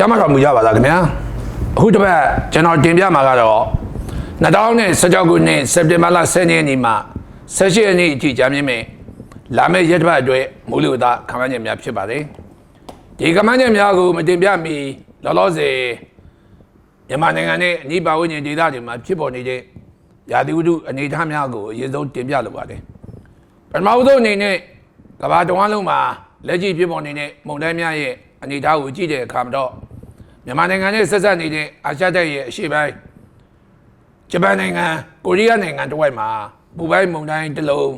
ကျမ်းမာတော်မူကြပါလားခင်ဗျာအခုတစ်ပတ်ကျွန်တော်တင်ပြမှာကတော့2016ခုနှစ်စက်တင်ဘာလ10ရက်နေ့မှ18ရက်နေ့အထိကြာမြင့်မဲ့လာမယ့်ရက်တစ်ပတ်အတွက်မူလဝဒခမ်းမ်းချက်များဖြစ်ပါတယ်ဒီခမ်းမ်းချက်များကိုမတင်ပြမီလောလောဆယ်မြန်မာနိုင်ငံနဲ့အနိပါဝိညာဉ်ဒေသတွေမှာဖြစ်ပေါ်နေတဲ့ရာသီဥတုအနေအထားများကိုအရင်ဆုံးတင်ပြလိုပါတယ်ပထမဦးဆုံးအနေနဲ့ကမ္ဘာတဝန်းလုံးမှာလက်ရှိဖြစ်ပေါ်နေတဲ့မုန်တိုင်းများရဲ့အနေအထားကိုကြည့်တဲ့အခါမှာတော့ မြန်မာနိုင်ငံနဲ့ဆက်ဆက်နေတဲ့အာရှတိုက်ရဲ့အရှေ့ပိုင်းဂျပန်နိုင်ငံကိုရီးယားနိုင်ငံတစ်ဝိုက်မှာပူပိုင်းမုန်တိုင်းတစ်လုံး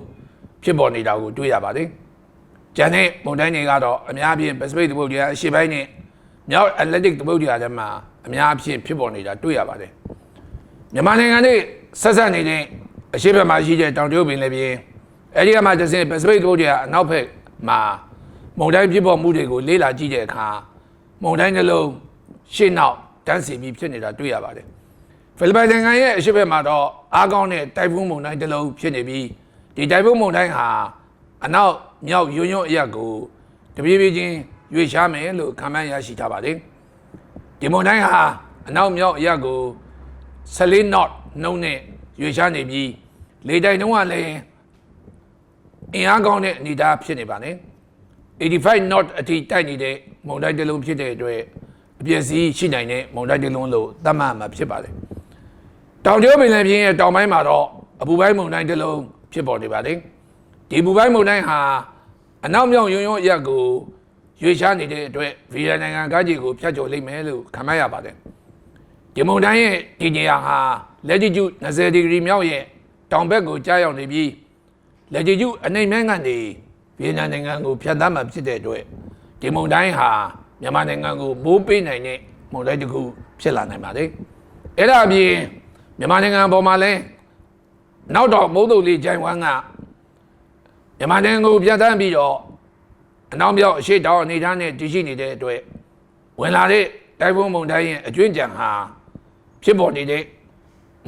ဖြစ်ပေါ်နေတာကိုတွေ့ရပါတယ်။ကျန်တဲ့မုန်တိုင်းတွေကတော့အများအားဖြင့် Pacific သမုဒ္ဒရာအရှေ့ပိုင်းနဲ့မြောက် Atlantic သမုဒ္ဒရာထဲမှာအများအားဖြင့်ဖြစ်ပေါ်နေတာတွေ့ရပါတယ်။မြန်မာနိုင်ငံနဲ့ဆက်ဆက်နေတဲ့အရှေ့ဘက်မှာရှိတဲ့တောင်တရုတ်ပင်လယ်ပြင်အဲဒီကမှတစ်ဆင့် Pacific သမုဒ္ဒရာအနောက်ဘက်မှာမုန်တိုင်းဖြစ်ပေါ်မှုတွေကိုလေ့လာကြည့်တဲ့အခါမုန်တိုင်းတစ်လုံး ရှေ့နောက်တန်းစီပြီးဖြစ်နေတာတွေ့ရပါတယ်။ဖိလစ်ပိုင်နိုင်ငံရဲ့အရှေ့ဘက်မှာတော့အားကောင်းတဲ့တိုင်ဖုန်းမုန်တိုင်းတစ်လုံးဖြစ်နေပြီးဒီတိုင်ဖုန်းမုန်တိုင်းဟာအနောက်မြောက်ယွန်းယွန်းအရက်ကိုတပြေးပြေးချင်းရွေ့ရှားမယ်လို့ခန့်မှန်းရရှိထားပါတယ်။ဒီမုန်တိုင်းဟာအနောက်မြောက်အရက်ကို14 knot နှုန်းနဲ့ရွေ့ရှားနေပြီးလေတိုင်နှုန်းကလည်းအင်အားကောင်းတဲ့အနေအထားဖြစ်နေပါတယ်။85 knot အထိတိုက်နေတဲ့မုန်တိုင်းတစ်လုံးဖြစ်တဲ့အတွက် အပြည့်စည်ရှိနိုင်တဲ့မုန်တိုင်းတစ်လုံးလို့သတ်မှတ်မှာဖြစ်ပါတယ်။တောင်တရုတ်ပင်လယ်ပြင်ရဲ့တောင်ပိုင်းမှာတော့အပူပိုင်းမုန်တိုင်းတစ်လုံးဖြစ်ပေါ်နေပါတယ်။ဒီအပူပိုင်းမုန်တိုင်းဟာအနောက်မြောက်ယွန်းယွန်းအရက်ကိုရွေ့ရှားနေတဲ့အတွက်ဗီယက်နိုင်ငံကကြီးကိုဖျက်ကျော်လိမ့်မယ်လို့ခန့်မှန်းရပါတယ်။ဒီမုန်တိုင်းရဲ့ဒီနေရာဟာလက်တီကျူ20ဒီဂရီမြောက်ရဲ့တောင်ဘက်ကိုကြားရောက်နေပြီးလက်တီကျူအနိုင်မန်းကနေဗီယက်နမ်နိုင်ငံကိုဖျက်ဆီးမှာဖြစ်တဲ့အတွက်ဒီမုန်တိုင်းဟာ မြန်မာနိုင်ငံကိုမိုးပေးနိုင်တဲ့မုန်တိုင်းတစ်ခုဖြစ်လာနိုင်ပါတယ်။အဲ့ဒါအပြင်မြန်မာနိုင်ငံပေါ်မှာလည်းနောက်တော့မုတ်တုပ်လေးဂျိုင်ဝမ်ကမြန်မာနိုင်ငံကိုဖျက်ဆီးပြီးတော့အနောက်မြောက်အရှေ့တောင်အနေထားနဲ့တည်ရှိနေတဲ့အတွက်ဝင်လာတဲ့တိုင်ဖုန်းမုန်တိုင်းရဲ့အကျွင့်ကြံဟာဖြစ်ပေါ်နေတဲ့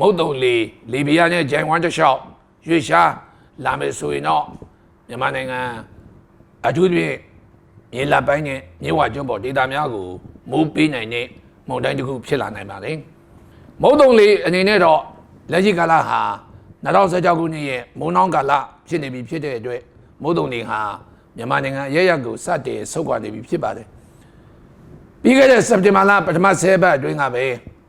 မုတ်တုံလီလီဘီယာနဲ့ဂျိုင်ဝမ်တစ်လျှောက်ရွေ့ရှားလာမယ်ဆိုရင်တော့မြန်မာနိုင်ငံအထူးဖြင့် မြေလပိုင်းနဲ့မြေဝကျွန်းပေါ်ဒေသများကိုမိုးပေးနိုင်တဲ့မုန်တိုင်းတစ်ခုဖြစ်လာနိုင်ပါတယ်။မုတ်တုံလီအနေနဲ့တော့လက်ရှိကာလဟာ2016ခုနှစ်ရဲ့မုန်နှောင်းကာလဖြစ်နေပြီဖြစ်တဲ့အတွက်မုတ်တုံလီဟာမြန်မာနိုင်ငံရဲရက်ကိုစတင်ဆုတ်ခွာနေပြီဖြစ်ပါတယ်။ပြီးခဲ့တဲ့စက်တင်ဘာလပထမ10ပတ်အတွင်းကပဲ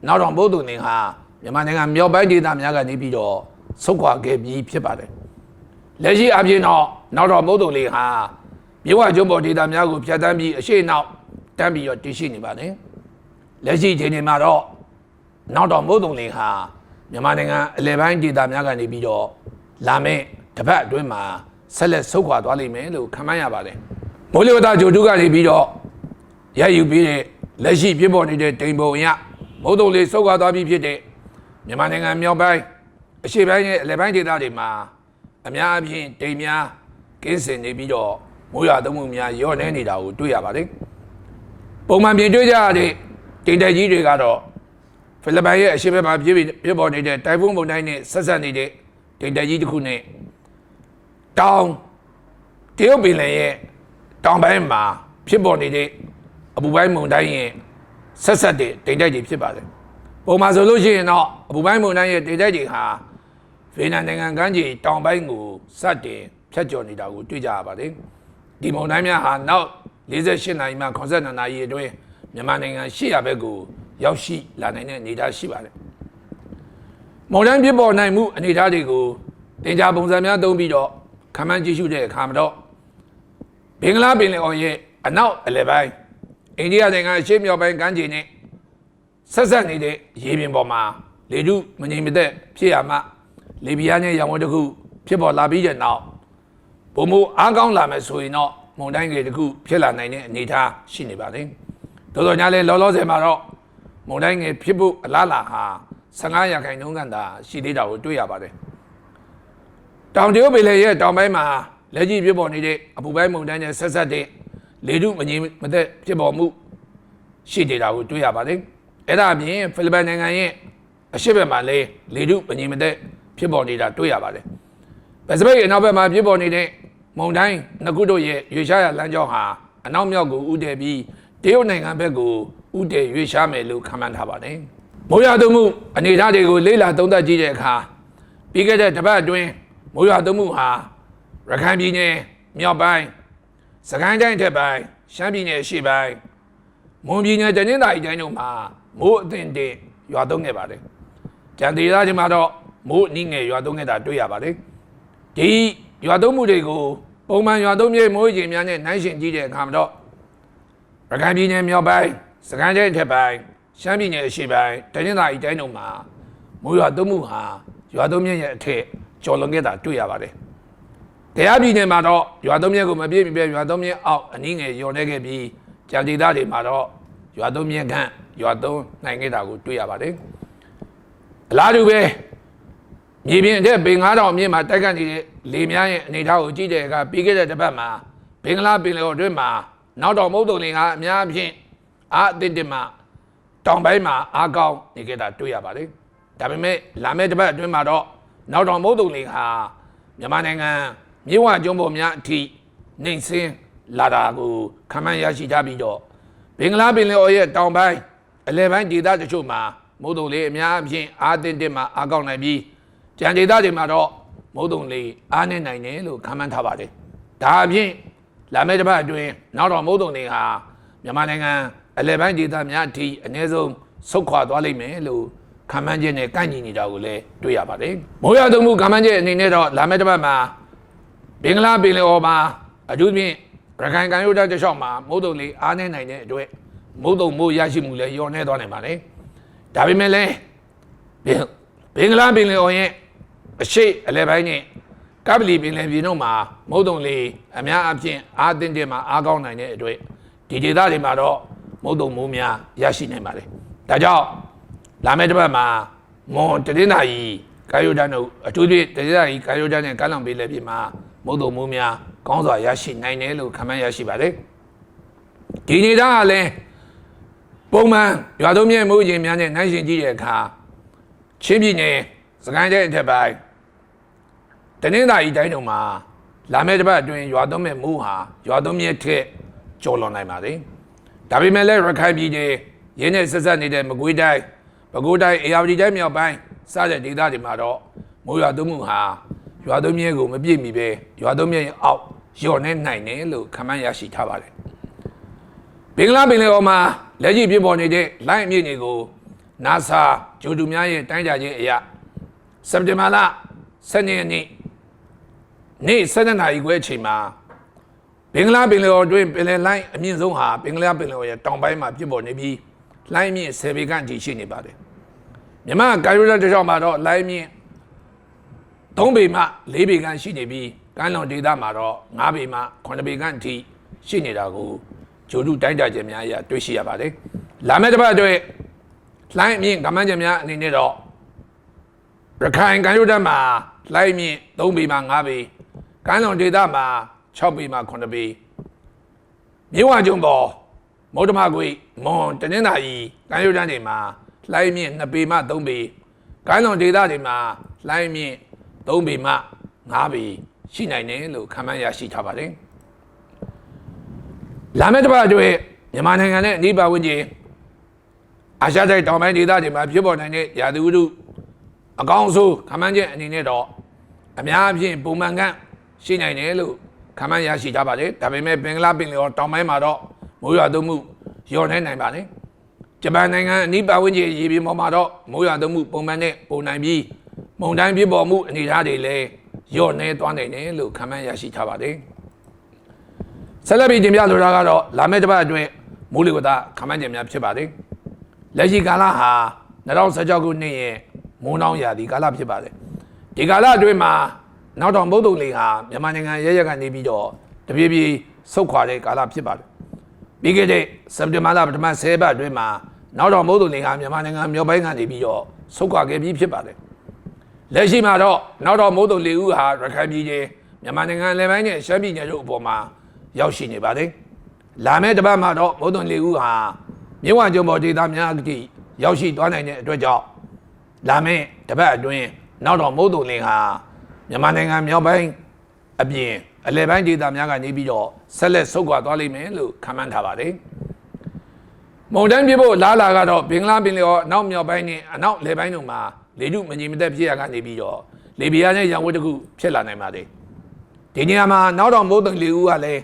နောက်တော့ဘုဒ္ဓနေဟာမြန်မာနိုင်ငံမြောက်ပိုင်းဒေသများကနေပြီးတော့ဆုတ်ခွာခဲ့ပြီးဖြစ်ပါတယ်။လက်ရှိအပြင်တော့နောက်တော့ဘုဒ္ဓလေးဟာ မြို့ဝကျွန်းပေါ်ဒေသများကိုဖျက်ဆီးပြီးအရှိနောက်တန်းပြီးတော့တည်ရှိနေပါတယ်။လက်ရှိအချိန်ဒီမှာတော့နောက်တော့ဘုဒ္ဓလေးဟာမြန်မာနိုင်ငံအလယ်ပိုင်းဒေသများကနေပြီးတော့လာမယ့်တစ်ပတ်အတွင်းမှာဆက်လက်ဆုတ်ခွာသွားလိမ့်မယ်လို့ခန့်မှန်းရပါတယ်။မိုးလေဝသကြိုတုကနေပြီးတော့ရယူပြီးတဲ့လက်ရှိပြပေါ်နေတဲ့တိမ်ပုံရမုတ်တုံလေးစုပ်ခွာသွားပြီးဖြစ်တဲ့မြန်မာနိုင်ငံမြောက်ပိုင်းအရှေ့ပိုင်းရဲ့အလယ်ပိုင်းဒေသတွေမှာအများအပြားတိမ်များကင်းစင်နေပြီးတော့ မိုးရွာသွန်းမှုများရော့နေနေတာကိုတွေ့ရပါတယ်။ပုံမှန်ပြင်တွေ့ကြရတဲ့တိမ်တိုက်ကြီးတွေကတော့ဖိလစ်ပိုင်ရဲ့အရှေ့ဘက်မှာပြည့်ပြပေါ်နေတဲ့တိုင်ဖုန်းပုံတိုင်းနဲ့ဆက်ဆက်နေတဲ့တိမ်တိုက်ကြီးတစ်ခုနဲ့တောင်တရုတ်ပင်လယ်ရဲ့တောင်ပိုင်းမှာဖြစ်ပေါ်နေတဲ့အပူပိုင်းမုန်တိုင်းရဲ့ဆက်ဆက်တဲ့တိမ်တိုက်တွေဖြစ်ပါတယ်။ပုံမှန်ဆိုလို့ရှိရင်တော့အပူပိုင်းမုန်တိုင်းရဲ့တိမ်တိုက်တွေဟာဗီယက်နမ်နိုင်ငံကမ်းခြေတောင်ပိုင်းကိုစတင်ဖြတ်ကျော်နေတာကိုတွေ့ကြရပါတယ်။ ဒီမုန်တိုင်းများဟာနောက်48နာရီမှ82နာရီအတွင်းမြန်မာနိုင်ငံ800ဘက်ကိုရောက်ရှိလာနိုင်တဲ့အနေအထားရှိပါတယ်။မုန်တိုင်းပြပေါ်နိုင်မှုအနေအထားတွေကိုတင်ကြားပုံစံများသုံးပြီးတော့ခန့်မှန်းကြည့်ရှုတဲ့အခါမှာတော့ဘင်္ဂလားပင်လယ်အော်ရဲ့အနောက်အလယ်ပိုင်းအိန္ဒိယနိုင်ငံအရှေ့မြောက်ပိုင်းကမ်းခြေနဲ့ဆက်ဆက်နေတဲ့ရေပြင်ပေါ်မှာလေထုမငြိမ်မသက်ဖြစ်ရမှလေဘီယာနဲ့ရောင်ဝတ်တစ်ခုဖြစ်ပေါ်လာပြီးတဲ့နောက် ဘုံမိုးအားကောင်းလာမယ်ဆိုရင်တော့မုန်တိုင်းငယ်တစ်ခုဖြစ်လာနိုင်တဲ့အနေအထားရှိနေပါတယ်။သို့တော်ညာလဲလောလောဆယ်မှာတော့မုန်တိုင်းငယ်ဖြစ်ဖို့အလားအလာဟာ15ရာခိုင်နှုန်းကသာရှိသေးတာကိုတွေ့ရပါတယ်။တောင်တရုတ်ပင်လယ်ရဲ့တောင်ပိုင်းမှာလက်ရှိဖြစ်ပေါ်နေတဲ့အပူပိုင်းမုန်တိုင်းနဲ့ဆက်ဆက်တဲ့လေထုမငြိမ်မသက်ဖြစ်ပေါ်မှုရှိနေတာကိုတွေ့ရပါတယ်။အဲ့ဒါအပြင်ဖိလစ်ပိုင်နိုင်ငံရဲ့အရှေ့ဘက်မှာလည်းလေထုမငြိမ်မသက်ဖြစ်ပေါ်နေတာတွေ့ရပါတယ်။ပစိဖိတ်အနောက်ဘက်မှာဖြစ်ပေါ်နေတဲ့ မုန်တိုင်းနှစ်ခုတို့ရဲ့ရွေရှားရလမ်းကြောင်းဟာအနောက်မြောက်ကိုဥတည်ပြီးတရုတ်နိုင်ငံဘက်ကိုဥတည်ရွေးရှားမယ်လို့ခန့်မှန်းထားပါတယ်။မိုးရွာသွန်းမှုအနေအထားတွေကိုလေ့လာသုံးသပ်ကြည့်တဲ့အခါပြီးခဲ့တဲ့တစ်ပတ်အတွင်းမိုးရွာသွန်းမှုဟာရခိုင်ပြည်နယ်မြောက်ပိုင်းစကိုင်းတိုင်းထက်ပိုင်းရှမ်းပြည်နယ်အရှေ့ပိုင်းမွန်ပြည်နယ်တနင်္သာရီတိုင်းတို့မှာမိုးအသင့်တင်ရွာသွန်းခဲ့ပါတယ်။ကြံသေးသားချင်းမှာတော့မိုးအနည်းငယ်ရွာသွန်းခဲ့တာတွေ့ရပါတယ်။ဒီ ရွာသွန်းမှုတွေကိုပုံမှန်ရွာသွန်းမြေမိုးရေများနဲ့နှိုင်းယှဉ်ကြည့်တဲ့အခါမှာတော့ရခိုင်ပြည်နယ်မြောက်ပိုင်းစကိုင်းတိုင်းထက်ပိုင်းရှမ်းပြည်နယ်အရှေ့ပိုင်းတနင်္သာရီတိုင်းတို့မှာမိုးရွာသွန်းမှုဟာရွာသွန်းမြေရဲ့အထက်ကျော်လွန်ခဲ့တာတွေ့ရပါတယ်။တရားပြည်နယ်မှာတော့ရွာသွန်းမြေကိုမပြည့်မပြည့်ရွာသွန်းမြေအောက်အနည်းငယ်ယောနေခဲ့ပြီးကြံဒေသတွေမှာတော့ရွာသွန်းမြေခန့်ရွာသွန်းနိုင်ခဲ့တာကိုတွေ့ရပါတယ်။အလားတူပဲမြေပြင်အထက်ပင်9000မြင့်မှာတိုက်ခတ်နေတဲ့ လေများရဲ့အနေအထားကိုကြည့်တဲ့အခါပြီးခဲ့တဲ့တစ်ပတ်မှာဘင်္ဂလားပင်လယ်အတွင်းမှာနောက်တော်မုတ်တုံလင်ကအများအပြားအာအသင့်တင်မှာတောင်ပိုင်းမှာအားကောင်းနေခဲ့တာတွေ့ရပါတယ်။ဒါပေမဲ့လာမယ့်တစ်ပတ်အတွင်းမှာတော့နောက်တော်မုတ်တုံလင်ဟာမြန်မာနိုင်ငံမြေဝကျွန်းပေါ်များအထိနှိမ်စင်းလာတာကိုခံမှန်းရရှိကြပြီးတော့ဘင်္ဂလားပင်လယ်အော်ရဲ့တောင်ပိုင်းအလဲပိုင်းဒေသတချို့မှာမုတ်တုံလေးအများအပြားအားသင့်တင်မှာအားကောင်းနိုင်ပြီးကြံဒေသတွေမှာတော့ မုတ်တုံလေးအားနေနိုင်တယ်လို့ခံမှန်းထားပါတယ်။ဒါအပြင်လာမယ့်တစ်ပတ်အတွင်းနောက်တော့မုတ်တုံလေးဟာမြန်မာနိုင်ငံအလဲပိုင်းဒေသများအထိအနည်းဆုံးဆုတ်ခွာသွားလိမ့်မယ်လို့ခံမှန်းချက်နဲ့ကန့်ညီနေတာကိုလည်းတွေ့ရပါတယ်။မိုးရွာသွန်းမှုခံမှန်းချက်အနေနဲ့တော့လာမယ့်တစ်ပတ်မှာဘင်္ဂလားပင်လယ်အော်မှာအထူးဖြင့်ရခိုင်ကမ်းရိုးတန်းတစ်လျှောက်မှာမုတ်တုံလေးအားနေနိုင်တဲ့အတွက်မုတ်တုံမိုးရရှိမှုလည်းလျော့နေသွားနိုင်ပါတယ်။ဒါပေမဲ့လည်းဘင်ဘင်္ဂလားပင်လယ်အော်ရဲ့ အရှိအလဲပိုင်းနဲ့ကပလီပင်လယ်ပြင်တို့မှာမုတ်တုံလေးအများအပြားအားတင်းတင်းမှာအားကောင်းနိုင်တဲ့အတွက်ဒီဒေသတွေမှာတော့မုတ်တုံမိုးများရရှိနိုင်ပါတယ်။ဒါကြောင့်လာမယ့်တစ်ပတ်မှာမွန်တရင်သာရီကာယိုဒန်တို့အထူးဖြင့်တရင်သာရီကာယိုဒန်နဲ့ကမ်းလောင်ပင်လယ်ပြင်မှာမုတ်တုံမိုးများကောင်းစွာရရှိနိုင်တယ်လို့ခန့်မှန်းရရှိပါတယ်။ဒီနေသားကလည်းပုံမှန်ရွာသွန်းမြဲမိုးရင်များနဲ့နိုင်ရှင်ကြည့်တဲ့အခါချင်းပြည်နယ်စကိုင်းတိုင်းအထက်ပိုင်း တနင်္သာရီတိုင်းတို့မှာလာမယ့်တစ်ပတ်အတွင်းရွာသွန်းမဲ့မိုးဟာရွာသွန်းမြဲထက်ကျော်လွန်နိုင်ပါတယ်။ဒါပေမဲ့လည်းရခိုင်ပြည်နယ်ရင်းနဲ့ဆက်ဆက်နေတဲ့မကွေးတိုင်းပဲခူးတိုင်းအေရဝတီတိုင်းမြောက်ပိုင်းစတဲ့ဒေသတွေမှာတော့မိုးရွာသွန်းမှုဟာရွာသွန်းမြဲကိုမပြည့်မီပဲရွာသွန်းမြဲရဲ့အောက်လျော့နေနိုင်တယ်လို့ခန့်မှန်းရရှိထားပါတယ်။ဘင်္ဂလားပင်လယ်အော်မှာလက်ရှိပြပေါ်နေတဲ့လိုင်းအမြင့်တွေကို NASA ဂျိုတူများရဲ့တိုင်းကြခြင်းအရာစက်တင်ဘာလ12ရက်နေ့ နေ့7နာရီခွဲအချိန်မှာဘင်္ဂလားပင်လယ်အော်တွင်ပင်လယ်လိုင်းအမြင့်ဆုံးဟာဘင်္ဂလားပင်လယ်အော်ရဲ့တောင်ပိုင်းမှာဖြစ်ပေါ်နေပြီးလိုင်းမြင့်10ပေခန့်ကြီးရှိနေပါတယ်။မြန်မာကာရိုလာတစ်လျှောက်မှာတော့လိုင်းမြင့်3ပေမှ4ပေခန့်ရှိနေပြီးကမ်းလွန်ဒေသမှာတော့5ပေမှ9ပေခန့်အထိရှိနေတာကိုဂျိုတူတိုင်းတာချက်များအရတွေ့ရှိရပါတယ်။လာမယ့်တစ်ပတ်အတွက်လိုင်းအမြင့်ကမန်းချက်များအနေနဲ့တော့ရခိုင်ကမ်းရိုးတန်းမှာလိုင်းမြင့်3ပေမှ5ပေ ကမ်းလွန်ဒေသမှာ6ပေမှ9ပေမြဝကျုံပေါ်မௌဒမကွေမွန်တနင်္သာရီကမ်းရိုးတန်းတွေမှာလိုင်းမြင့်2ပေမှ3ပေကမ်းလွန်ဒေသတွေမှာလိုင်းမြင့်3ပေမှ5ပေရှိနိုင်တယ်လို့ခန့်မှန်းရရှိထားပါတယ်လာမယ့်တစ်ပတ်အတွက်မြန်မာနိုင်ငံနဲ့အနီးပတ်ဝန်းကျင်အာရှတိုက်တောင်ပိုင်းဒေသတွေမှာဖြစ်ပေါ်နိုင်တဲ့ရာသီဥတုအကောင်းဆုံးခန့်မှန်းချက်အနေနဲ့တော့အများအပြားပုံမှန်က ရှိနိုင်တယ်လို့ခန့်မှန်းရရှိထားပါတယ်ဒါပေမဲ့ဘင်္ဂလားပင်လယ်အော်တောင်ပိုင်းမှာတော့မိုးရွာသွန်းမှုလျော့နေနိုင်ပါတယ်ဂျပန်နိုင်ငံအနီးပတ်ဝန်းကျင်ရေပြင်ပေါ်မှာတော့မိုးရွာသွန်းမှုပုံမှန်နဲ့ပုံနိုင်ပြီးမုန်တိုင်းပြပေါ်မှုအနေအထားတွေလည်းလျော့နေသွားနိုင်တယ်လို့ခန့်မှန်းရရှိထားပါတယ်ဆက်လက်ပြီးတင်ပြလိုတာကတော့လာမယ့်တစ်ပတ်အတွင်းမိုးလေဝသခန့်မှန်းချက်များဖြစ်ပါတယ်လက်ရှိကာလဟာ2016ခုနှစ်ရဲ့မိုးနှောင်းရာသီကာလဖြစ်ပါတယ်ဒီကာလအတွင်းမှာ နောက်တော့မုတ်တုံလေးဟာမြန်မာနိုင်ငံရဲရဲကနေပြီးတော့တပြေးပြေးဆုတ်ခွာတဲ့ကာလဖြစ်ပါတယ်ပြီးခဲ့တဲ့စက်တင်ဘာလပထမ10ပတ်အတွင်းမှာနောက်တော့မုတ်တုံလေးဟာမြန်မာနိုင်ငံမြောက်ပိုင်းကနေပြီးတော့ဆုတ်ခွာခဲ့ပြီးဖြစ်ပါတယ်လက်ရှိမှာတော့နောက်တော့မုတ်တုံလေးဦးဟာရခိုင်ပြည်နယ်မြန်မာနိုင်ငံလယ်ပိုင်းနဲ့ရှမ်းပြည်နယ်တို့အပေါ်မှာရောက်ရှိနေပါတယ်လာမယ့်တစ်ပတ်မှာတော့မုတ်တုံလေးဦးဟာမြဝကျုံပေါ်ဒေသများအထိရောက်ရှိသွားနိုင်တဲ့အတွက်ကြောင့်လာမယ့်တစ်ပတ်အတွင်းနောက်တော့မုတ်တုံလင်းဟာ မြန်မာနိုင်ငံမြောက်ပိုင်းအပြင်အလဲပိုင်းဒေသများကနေပြီးတော့ဆက်လက်ဆုတ်ခွာသွားလိမ့်မယ်လို့ခန့်မှန်းထားပါတယ်မုန်တိုင်းပြဖို့လာလာကတော့ဘင်္ဂလားပင်လယ်ော်အနောက်မြောက်ပိုင်းနဲ့အနောက်လယ်ပိုင်းတို့မှာလေထုမငြိမ်မသက်ဖြစ်ရကနေပြီးတော့လေပြင်းနဲ့ရောင်ဝတ်တစ်ခုဖြစ်လာနိုင်ပါတယ်ဒီနေရာမှာနောက်တော့မိုးတုံလေဦးကလည်း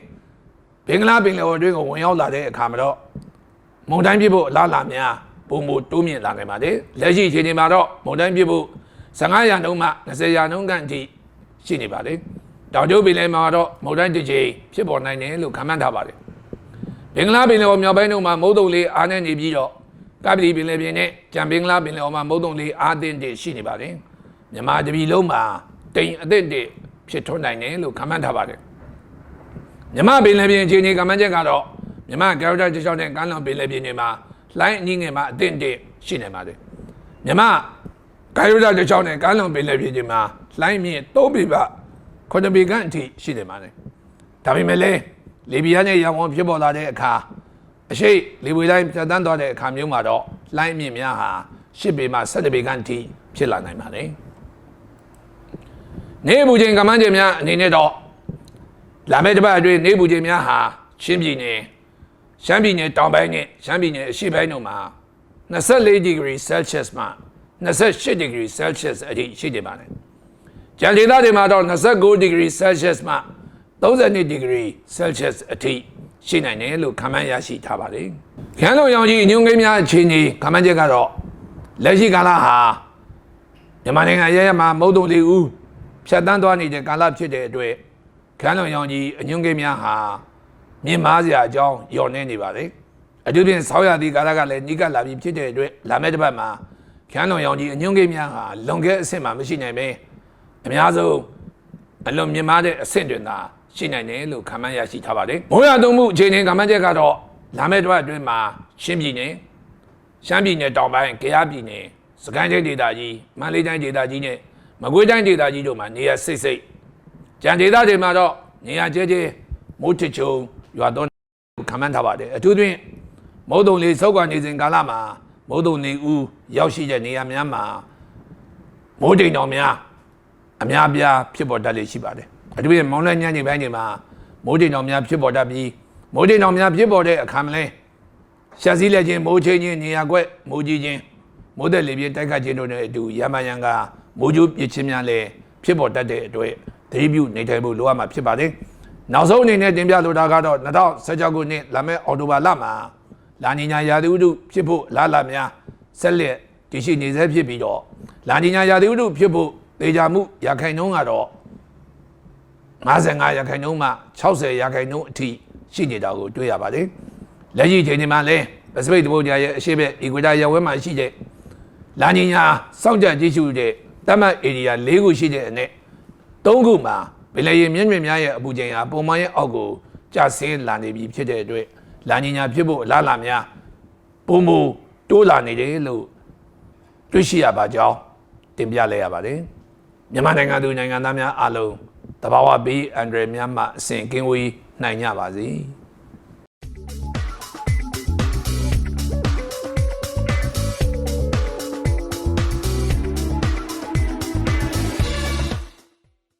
ဘင်္ဂလားပင်လယ်ော်အတွင်းကိုဝင်ရောက်လာတဲ့အခါမှာတော့မုန်တိုင်းပြဖို့လာလာများပုံမတိုးမြင့်လာနိုင်ပါတယ်လက်ရှိအချိန်ဒီမှာတော့မုန်တိုင်းပြဖို့ 15ရာနှုန်းမှ20ရာနှုန်းခန့်အထိရှိနေပါတယ်တောင်ကျုပ်ပင်လယ်မှာတော့မုန်တိုင်းတစ်ကြိမ်ဖြစ်ပေါ်နိုင်တယ်လို့ခန့်မှန်းထားပါတယ်ဘင်္ဂလားပင်လယ်အော်မြောက်ပိုင်းတို့မှာမုတ်တုံလေးအားနဲ့နေပြီးတော့ကပ္ပလီပင်လယ်ပြင်နဲ့ကြံဘင်္ဂလားပင်လယ်အော်မှာမုတ်တုံလေးအားသင့်တဲ့ရှိနေပါတယ်။မြန်မာတပြည်လုံးမှာတိမ်အသင့်တဲ့ဖြစ်ထွန်းနိုင်တယ်လို့ခန့်မှန်းထားပါတယ်။မြန်မာပင်လယ်ပြင်အခြေအနေကမ္ဘာချက်ကတော့မြန်မာကရိုတာတစ်ချောင်းနဲ့ကမ်းလွန်ပင်လယ်ပြင်တွေမှာလိုင်းအနည်းငယ်မှာအသင့်တဲ့ရှိနေပါတယ်။မြန်မာ ကရိုတာတစ်ချောင်းနဲ့ကမ်းလွန်ပင်လယ်ပြင်တွေမှာလိုင်းမြင့်၃ပေပါခွန်ပေခန့်အထိရှိနေပါတယ်။ဒါပေမဲ့လည်းလေဘီယာနဲ့ရောင်ဝန်းဖြစ်ပေါ်လာတဲ့အခါအရှိလေဝေတိုင်းပြတ်တန်းသွားတဲ့အခါမျိုးမှာတော့လိုင်းအမြင့်များဟာ10ပေမှ17ပေခန့်အထိဖြစ်လာနိုင်ပါတယ်။နေဘူးချင်းကမန်းချင်းများအနေနဲ့တော့လာမယ့်တစ်ပတ်အတွင်းနေဘူးချင်းများဟာချင်းပြည်နယ်ရှမ်းပြည်နယ်တောင်ပိုင်းနဲ့ရှမ်းပြည်နယ်အရှေ့ပိုင်းတို့မှာ24 degree Celsius မှ 28 degree Celsius အထိရှိနေပါတယ်။ကြံဒေသတွေမှာတော့29 degree Celsius မှ32 degree Celsius အထိရှိနိုင်တယ်လို့ခန့်မှန်းရရှိထားပါတယ်။ခန်းလုံးရောင်ကြီးအညွန့်ကိန်းများအခြေအနေခန့်မှန်းချက်ကတော့လက်ရှိကာလဟာမြန်မာနိုင်ငံရဲရဲမှာမုတ်တုံလေးဦးဖြတ်တန်းသွားနေတဲ့ကာလဖြစ်တဲ့အတွက်ခန်းလုံးရောင်ကြီးအညွန့်ကိန်းများဟာမြင့်မားစရာအကြောင်းညော်နေနေပါတယ်။အထူးဖြင့်ဆောင်းရာသီကာလကလည်းနီးကပ်လာပြီးဖြစ်တဲ့အတွက်လာမယ့်တစ်ပတ်မှာ ခန်းလုံးရောင်ကြီးအညွန့်ကိန်းများဟာလွန်ကဲအဆင့်မှာမရှိနိုင်ပဲအများဆုံးအလွန်မြင့်မားတဲ့အဆင့်တွင်သာရှိနိုင်တယ်လို့ခန့်မှန်းရရှိထားပါတယ်။မိုးရွာသွန်းမှုအခြေအနေခန့်မှန်းချက်ကတော့လာမယ့်တစ်ပတ်အတွင်းမှာရှမ်းပြည်နယ်ရှမ်းပြည်နယ်တောင်ပိုင်း၊ကယားပြည်နယ်၊စကိုင်းတိုင်းဒေသကြီး၊မန္တလေးတိုင်းဒေသကြီးနဲ့မကွေးတိုင်းဒေသကြီးတို့မှာနေရာစိတ်စိတ်ကြံဒေသတွေမှာတော့နေရာကျဲကျဲမိုးထချုံရွာသွန်းခန့်မှန်းထားပါတယ်။အထူးသဖြင့်မုတ်တုံလေးစောက်ကွာနေစဉ်ကာလမှာ မုတ်တုံနေဦးရောက်ရှိတဲ့နေရာများမှာမိုးတိမ်တော်များအများပြားဖြစ်ပေါ်တတ်လေရှိပါတယ်အထူးဖြင့်မောင်းလဲညံ့နေပိုင်းတွေမှာမိုးတိမ်တော်များဖြစ်ပေါ်တတ်ပြီးမိုးတိမ်တော်များဖြစ်ပေါ်တဲ့အခါမလဲရှာစည်းလက်ချင်းမိုးချင်းချင်းနေရာကွက်မိုးကြီးချင်းမိုးသက်လေပြင်းတိုက်ခတ်ခြင်းတို့နဲ့အတူရမယံကမိုးကြိုးပြစ်ချင်းများလည်းဖြစ်ပေါ်တတ်တဲ့အတွက်သတိပြုနေထိုင်ဖို့လိုအပ်မှာဖြစ်ပါတယ်နောက်ဆုံးအနေနဲ့တင်ပြလိုတာကတော့2016ခုနှစ်လာမယ့်အော်တိုဘာလမှာ လာနီညာရာသီဥတုဖြစ်ဖို့လာလာများဆက်လက်တည်ရှိနေစေဖြစ်ပြီးတော့လာနီညာရာသီဥတုဖြစ်ဖို့တေချာမှုရခိုင်နှုန်းကတော့55ရာခိုင်နှုန်းမှ60ရာခိုင်နှုန်းအထိရှိနေတာကိုတွေ့ရပါတယ်။လက်ရှိအချိန်ဒီမှာလည်းပစိဖိတ်သမုဒ္ဒရာရဲ့အရှေ့ဘက်အီကွေတာရပ်ဝဲမှာရှိတဲ့လာနီညာစောင့်ကြကြည့်ရှုတဲ့တတ်မှတ်ဧရိယာ၄ခုရှိတဲ့အနက်၃ခုမှာပင်လယ်ရေမြင့်မြင့်များရဲ့အပူချိန်ဟာပုံမှန်ရဲ့အောက်ကိုကျဆင်းလာနေပြီဖြစ်တဲ့အတွက် လာနီညာဖြစ်ဖို့အလားအလာများပုံမူတိုးလာနေတယ်လို့တွေ့ရှိရပါကြောင်းတင်ပြလိုက်ရပါတယ်။မြန်မာနိုင်ငံသူနိုင်ငံသားများအားလုံးတဘာဝဘေးအန္တရာယ်များမှအစဉ်ကင်းဝေးနိုင်ကြပါစေ။